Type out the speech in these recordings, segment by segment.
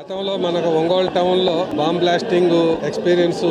గతంలో మనకు ఒంగోలు టౌన్లో బాంబ్ బ్లాస్టింగ్ ఎక్స్పీరియన్స్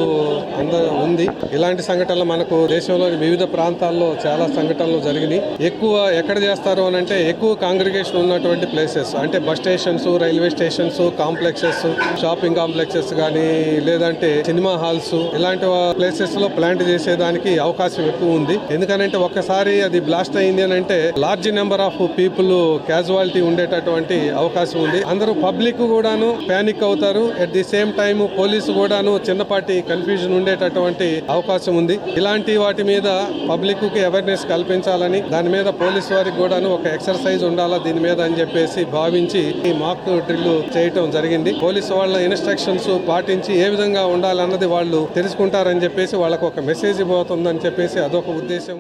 అందరూ ఉంది. ఇలాంటి సంఘటనలు మనకు దేశంలోని వివిధ ప్రాంతాల్లో చాలా సంఘటనలు జరిగినాయి. ఎక్కువ ఎక్కడ చేస్తారు అని అంటే ఎక్కువ కాంగ్రిగేషన్ ఉన్నటువంటి ప్లేసెస్. అంటే bus stations railway stations complexes shopping complexes కానీ లేదంటే సినిమా హాల్స్ ఇలాంటి ప్లేసెస్లో ప్లాంట్ చేసేదానికి అవకాశం ఎక్కువ ఉంది. ఎందుకనంటే ఒక్కసారి అది బ్లాస్ట్ అయింది అని అంటే large number of people casualty ఉండేటటువంటి అవకాశం ఉంది. అందరూ పబ్లిక్ కూడాను ప్యానిక్ అవుతారు. At the same time police కూడాను చిన్నపాటి కన్ఫ్యూజన్ ఉండేటటువంటి అవకాశం ఉంది. ఇలాంటి వాటి మీద పబ్లిక్కి అవేర్నెస్ కల్పించాలని దాని మీద పోలీస్ వారికి కూడాను ఒక ఎక్సర్సైజ్ ఉండాలా దీని మీద అని చెప్పేసి భావించి ఈ మాక్ డ్రిల్ చేయటం జరిగింది. పోలీసు వాళ్ళ ఇన్స్ట్రక్షన్స్ పాటించి ఏ విధంగా ఉండాలన్నది వాళ్ళు తెలుసుకుంటారని చెప్పేసి వాళ్ళకు ఒక మెసేజ్ పోతుందని చెప్పేసి అదొక ఉద్దేశం